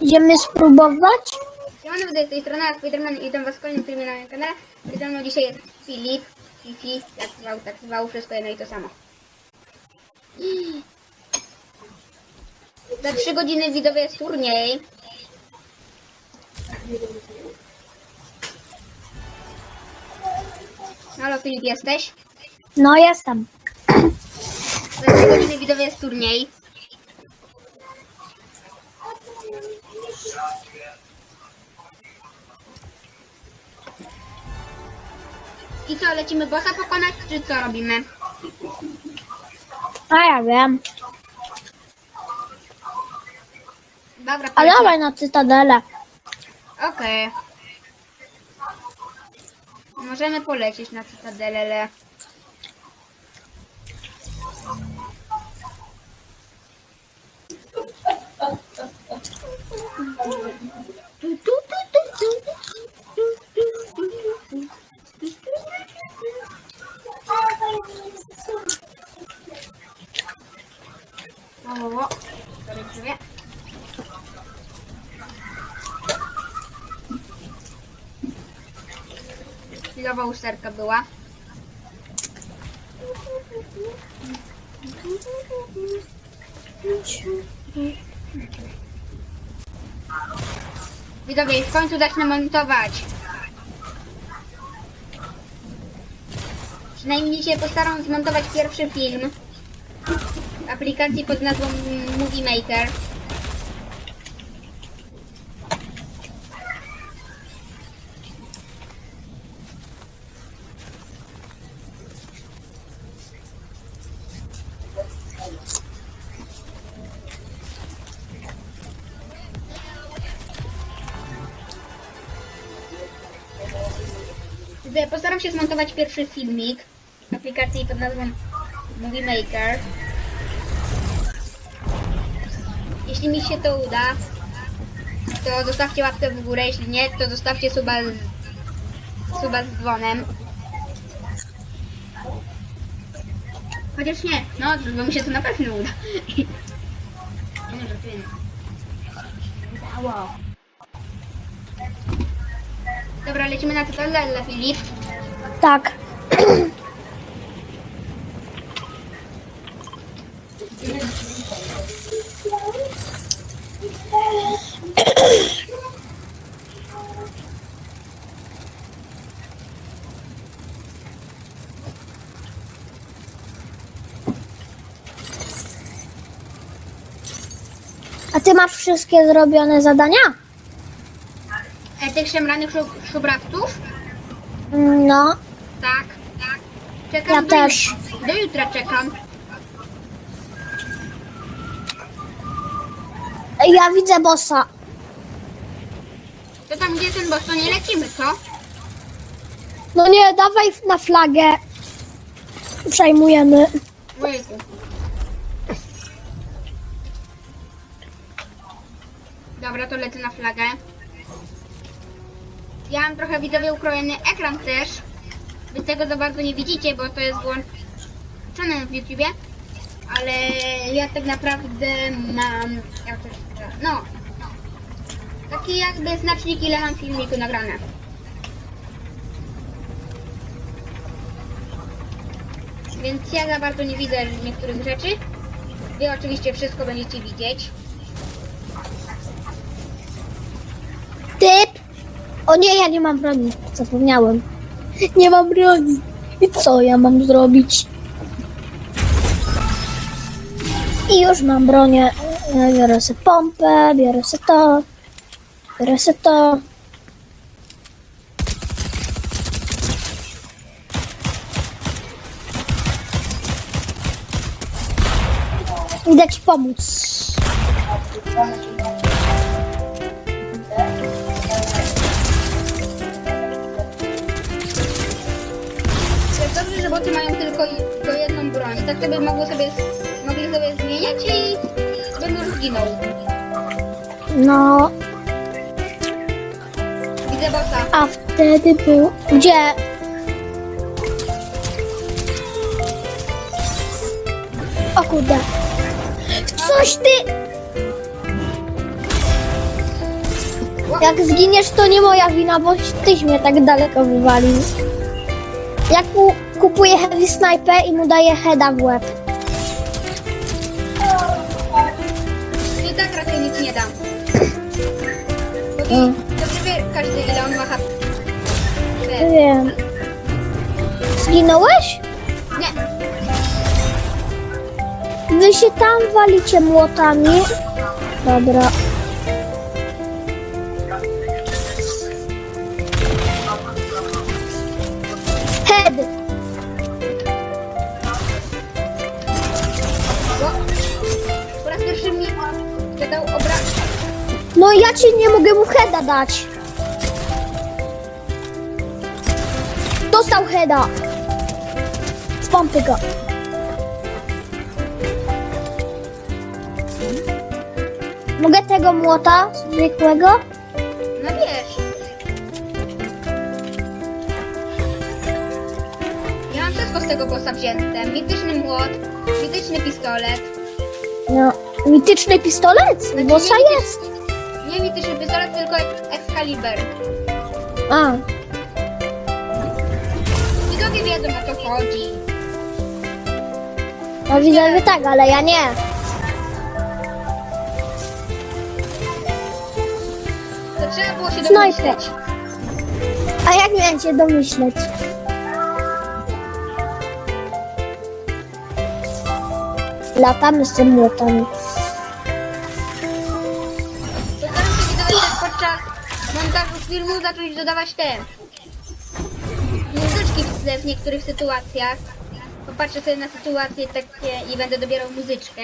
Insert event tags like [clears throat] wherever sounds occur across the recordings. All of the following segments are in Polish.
Idziemy spróbować? Siemano, z tej strony Spiderman i witam was w kolejnym filmie na moim kanale. I ze mną dzisiaj jest Filip, Fifi, jak zwał, tak zwał, wszystko jedno i to samo. Za 3 godziny widzowie jest turniej. Halo Filip, jesteś? No jestem. Za 3 godziny widzowie jest turniej. I co, lecimy bossa pokonać, czy co robimy? A ja wiem. Dobra, A polecimy. dawaj na cytadelę. Okej. Możemy polecieć na Cytadelę. O, o. Chwilowa usterka była. Widzowie, w końcu zacznę montować. Przynajmniej się postaram zmontować pierwszy film aplikacji pod nazwą Movie Maker. Postaram się zmontować pierwszy filmik aplikacji pod nazwą Movie Maker. Jeśli mi się to uda, to zostawcie łapkę w górę, jeśli nie, to zostawcie suba z, suba z dzwonem. Chociaż nie, no, bo mi się to na pewno uda. [laughs] Nie. Dobra, lecimy na tutorial, Filip. Tak. [clears throat] A ty masz wszystkie zrobione zadania? E, tych szemranych szub, szubrawców? No, Tak, tak. Czekam Ja do, też. Do jutra czekam. ja widzę bossa. To tam gdzie ten boss, to nie lecimy, co? No nie, dawaj na flagę. Przejmujemy. Ojejku. Dobra, to lecę na flagę. Ja mam trochę widzowie ukrojony ekran też. Wy tego za bardzo nie widzicie, bo to jest włączone w YouTubie. Ale ja tak naprawdę mam... No. Taki jakby znacznik ile mam filmiku nagrane. Więc ja za bardzo nie widzę niektórych rzeczy. Wy oczywiście wszystko będziecie widzieć. Typ! O nie, ja nie mam broni. Zapomniałem. Nie mam broni. I co ja mam zrobić? I już mam bronię. Ja biorę sobie pompę, biorę sobie to. Biorę sobie to. Idę ci pomóc. To jest dobrze, że boty mają tylko, tylko jedną broń. Tak to by mogły sobie, mogli sobie zmieniać i już zginął. No, Widzę bossa. a wtedy był. Gdzie? O kurde. Coś ty! Jak zginiesz, to nie moja wina, bo tyś mnie tak daleko wywalił. Jak mu kupuję heavy sniper i mu daję heada w łeb. I tak raczej nic nie dam. Bo ty Mm. dobrze wie każdy ile on ma HP. Wiem. Zginąłeś? Nie, Wy się tam walicie młotami. Dobra. No ja ci nie mogę mu heada dać. Dostał heada. Z pompy go. Mogę tego młota zwykłego? No wiesz. Ja mam wszystko z tego bossa wzięte. Mityczny młot, mityczny pistolet. No. Mityczny pistolet? Znaczy, Bossa nie jest. Nie mityczny pistolet, tylko Excalibur. A. Widzowie wiedzą o co chodzi. No widzę, że tak, ale ja nie. To trzeba było się Snajper. domyśleć. A jak miałem się domyśleć? Latamy z tym młotami. Filmu zacząć dodawać te muzyczki w niektórych sytuacjach. Popatrzę sobie na sytuacje takie i będę dobierał muzyczkę.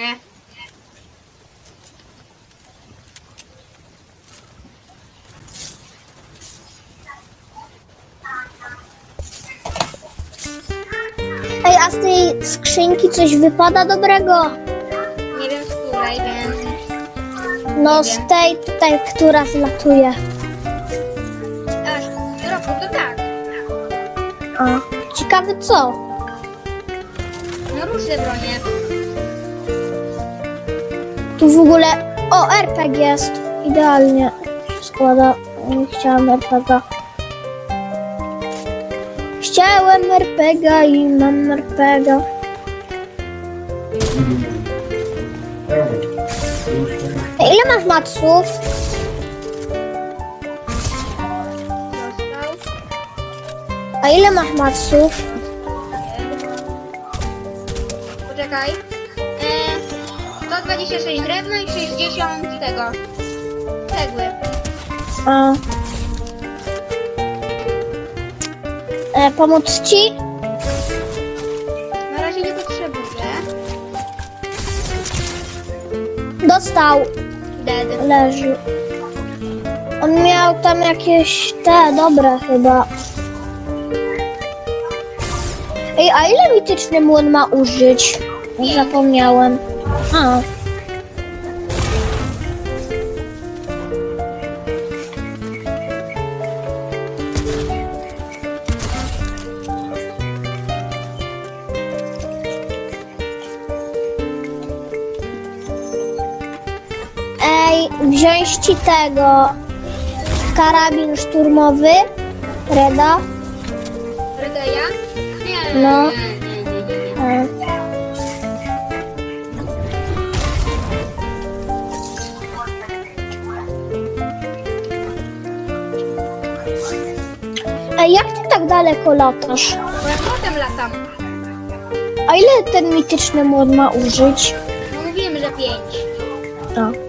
Ej, a z tej skrzynki coś wypada dobrego? Nie wiem z której, więc No z tej tutaj, która zlatuje. A. Ciekawe co? No różne bronie. Tu w ogóle... O, RPG jest. Idealnie się składa. Nie chciałam RPG. Chciałem RPG i mam RPG. Ej, Ile masz matsów? A ile masz matsów? Poczekaj. E, 126 drewno i 60 tego. Cegły. A. E, pomóc ci? Na razie nie potrzebuję. Dostał. Dead. Leży. On miał tam jakieś te dobre chyba. Ej, a ile mityczny młyn ma użyć? Zapomniałem. A. Ej, wziąć ci tego karabin szturmowy, Reda. No. E. Ej, jak ty tak daleko latasz? Bo ja potem latam. A ile ten mityczny młot ma użyć? No mówiłem, że 5. A.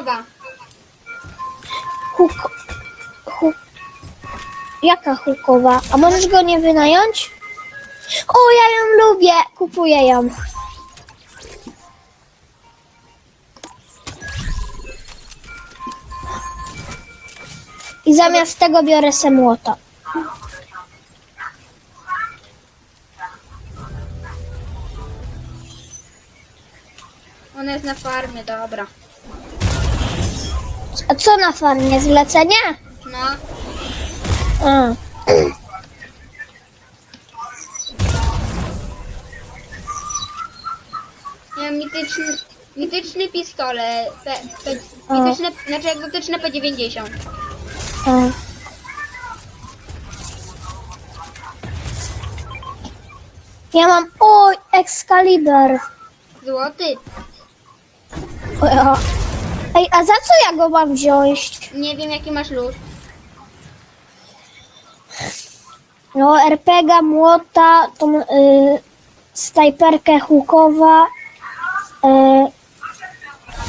hukowa. Huk... Huk... Jaka hukowa? A możesz go nie wynająć? O, ja ją lubię! Kupuję ją. I zamiast tego biorę se młota. Ona jest na farmie, dobra. A co na farmie? Zlecenie? No, A. ja mityczny, mityczny pistolet. Pe, pe, O. mityczne, znaczy egzotyczne P90. a. Ja mam. Oj, Excalibur. Złoty. O, o. Ej, a za co ja go mam wziąć? Nie wiem jaki masz lód. No, RPG, młota, tą y, snajperkę hukowa, y,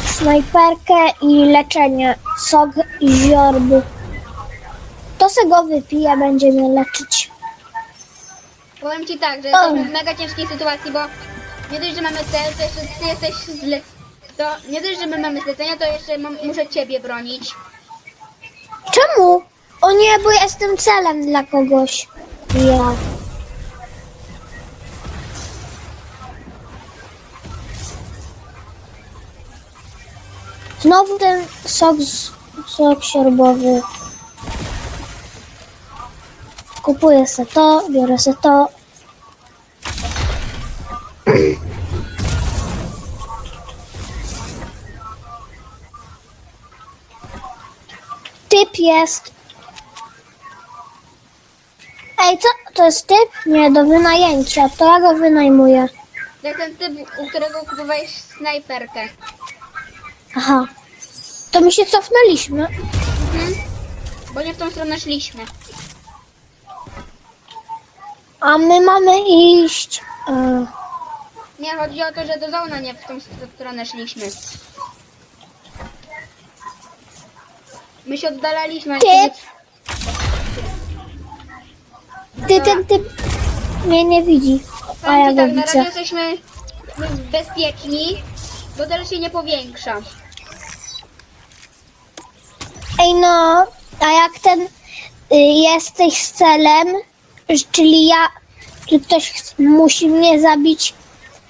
snajperkę i leczenie, sok i ziorby. To se go wypije, będzie mnie leczyć. Powiem ci tak, że jesteśmy w mega ciężkiej sytuacji, bo nie dość, że mamy cel, to jeszcze ty jesteś zle... To nie dość, że my mamy zlecenia, to jeszcze mam, muszę ciebie bronić. Czemu? O nie, bo jestem celem dla kogoś. Ja. Znowu ten sok, z- sok siorbowy. Kupuję se to, biorę se to. Jest. Ej, co? To jest typ? Nie, do wynajęcia. To ja go wynajmuję. Ten typ, u którego kupowałeś snajperkę. Aha. To my się cofnęliśmy. Mhm. Bo nie w tą stronę szliśmy. A my mamy iść. E, Nie, chodzi o to, że do zona nie w tą stronę szliśmy. My się oddalaliśmy. ale Typ. ty, ten typ mnie nie widzi. A Powiem ja ci go tak, na razie widzę. jesteśmy bezpieczni, bo cel się nie powiększa. Ej, no. A jak ten y, jesteś z celem, czyli ja, czy ktoś musi mnie zabić,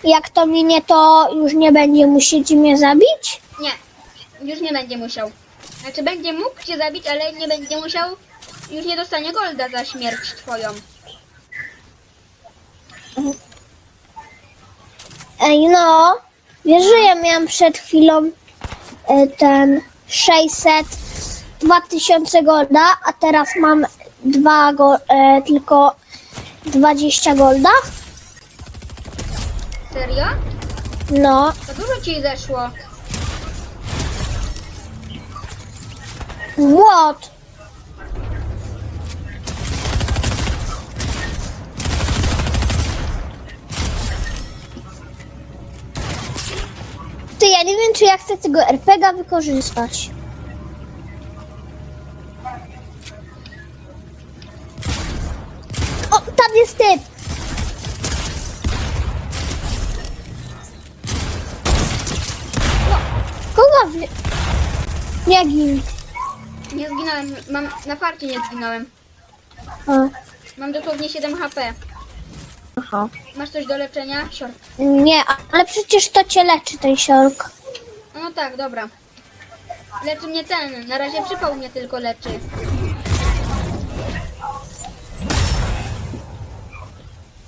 jak to minie, to już nie będzie musieć mnie zabić? Nie, już nie będzie musiał. Znaczy będzie mógł cię zabić, ale nie będzie musiał, już nie dostanie golda za śmierć twoją. Ej, no, wiesz, że ja miałam przed chwilą e, ten 600, 2000 golda, a teraz mam dwa go, e, tylko 20 golda? Serio? No, To dużo ci zeszło. What? Ty, ja nie wiem, czy ja chcę tego RPGa wykorzystać. O, tam jest typ! O, Kogo wy... Nie gin. Zginąłem, mam, na farcie nie zginąłem. A, Mam dosłownie 7 HP. Aha. Masz coś do leczenia? Sior. Nie, ale przecież to cię leczy ten siork. No tak, dobra. Leczy mnie ten, na razie przypał mnie tylko leczy.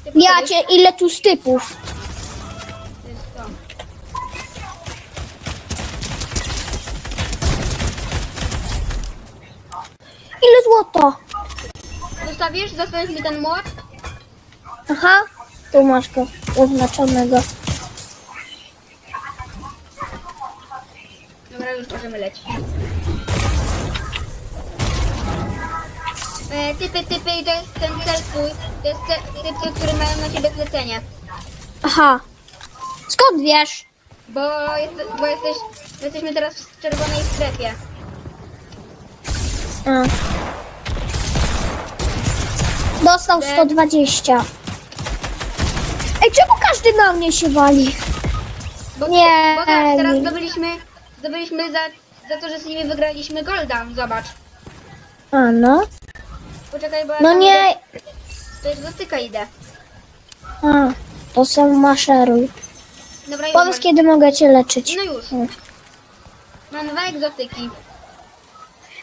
Ty Ja cię, ile tu stypów? Ile złota? Zostawisz? Zostawisz mi ten młot? Aha, tu masz go oznaczonego. Dobra, już możemy lecieć. E, typy, typy i to jest ten cel twój. To jest te, typy, które mają na ciebie zlecenie. Aha. Skąd wiesz? Bo, jest, bo jesteś, jesteśmy teraz w czerwonej strefie. A. Dostał 120. Ej, czemu każdy na mnie się wali? Bo, Nie, bo tak, teraz zdobyliśmy, zdobyliśmy za, za to, że z nimi wygraliśmy Golda. Zobacz. A no. Poczekaj, bo ja No tam nie. idę- To jest dotyka idę. A, to są maszeruj. Dobra, Powiedz, możesz- kiedy mogę cię leczyć. No już. Mm. Mam dwa egzotyki.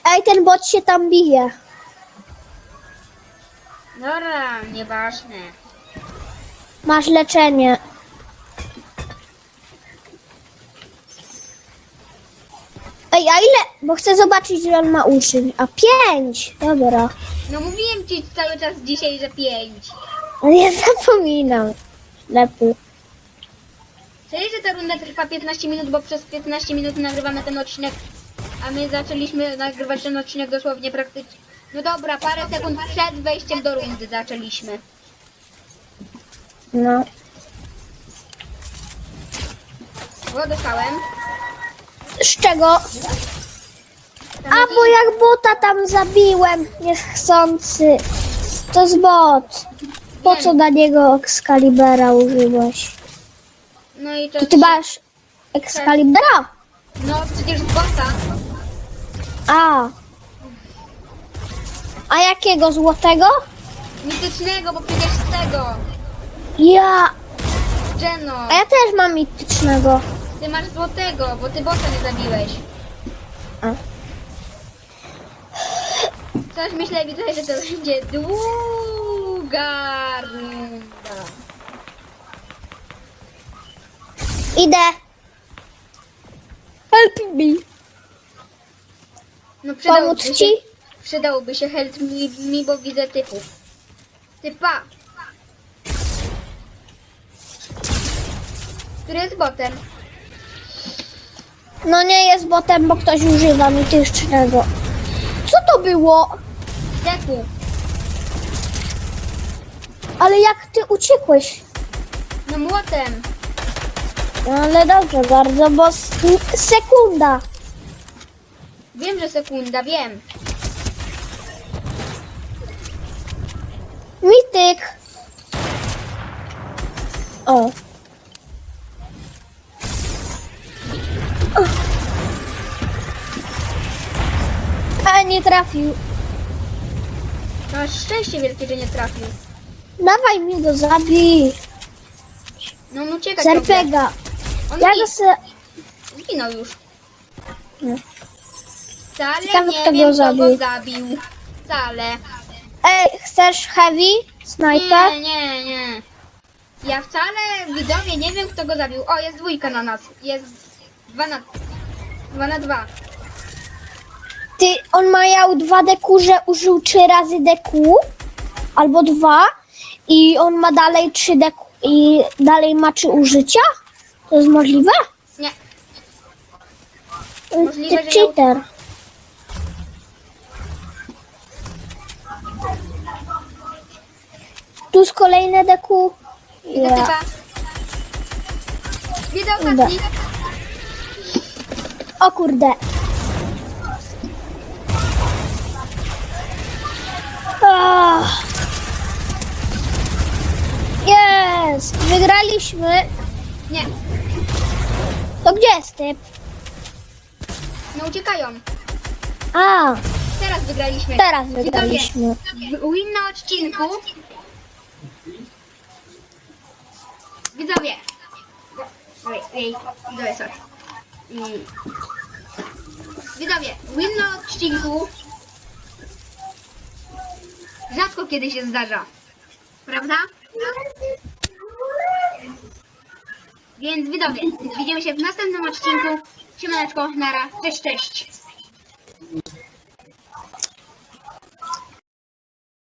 Ej, ten bot się tam bije. Dobra, nieważne. Masz leczenie. Ej, a ile? Bo chcę zobaczyć, ile on ma uczeń. A pięć. Dobra. No mówiłem ci cały czas dzisiaj, że pięć. Nie zapominam. Lepiej. Czyli, że ta runda trwa 15 minut, bo przez 15 minut nagrywamy ten odcinek, a my zaczęliśmy nagrywać ten odcinek dosłownie praktycznie. No dobra, parę sekund przed wejściem do rundy zaczęliśmy. No. Bo dostałem. Z czego? A, bo jak bota tam zabiłem niechcący. To z bot. Po co na niego Excalibera użyłeś? No i to. To ty masz Excalibera? No przecież z bota. A. A jakiego złotego? Mitycznego, bo przecież z tego. Ja. Geno. A ja też mam mitycznego. Ty masz złotego, bo ty bota nie zabiłeś. A. Coś myślę, widzę, że to będzie długa runda. Idę. Help me. No przydałoby Pomóc się, ci? przydałoby się help mi, mi, bo widzę typów. Typa. Który jest botem? No nie jest botem, bo ktoś używa mitycznego. Co to było? Deku. Ale jak ty uciekłeś? No młotem. No ale dobrze bardzo, bo sekunda. Wiem, że sekunda, wiem. Mityk. O. A nie trafił. Masz szczęście wielkie, że nie trafił. Dawaj mi go, zabij. No on ucieka. On Ja zgi- go se... zginął już. Nie. Wcale Ciekawe, nie kto go wiem, kto zabił. go zabił. Wcale. Ej, chcesz heavy? Sniper? Nie, nie, nie. Ja wcale, widzowie, nie wiem kto go zabił. O, jest dwójka na nas. Jest dwa na... Dwa na dwa. Ty, on ma miał dwa deku, że użył trzy razy deku, albo dwa, i on ma dalej trzy deku, i dalej ma trzy użycia? To jest możliwe? Nie. Ty Możliwe, że miał- cheater. Tu z kolejne deku. Widzę Ja. typa. Widzę Idę. ostatni. O kurde. Ah. Jest! Wygraliśmy. Nie. To gdzie jest typ? No uciekają. A, Teraz wygraliśmy. teraz Widzowie, wygraliśmy. Win na odcinku. Widzowie. Ej, widzowie, sorry. Mm. Widzowie, win na odcinku. Rzadko kiedy się zdarza. Prawda? Więc widzowie, widzimy się w następnym odcinku. Siemaneczko, nara, cześć, cześć.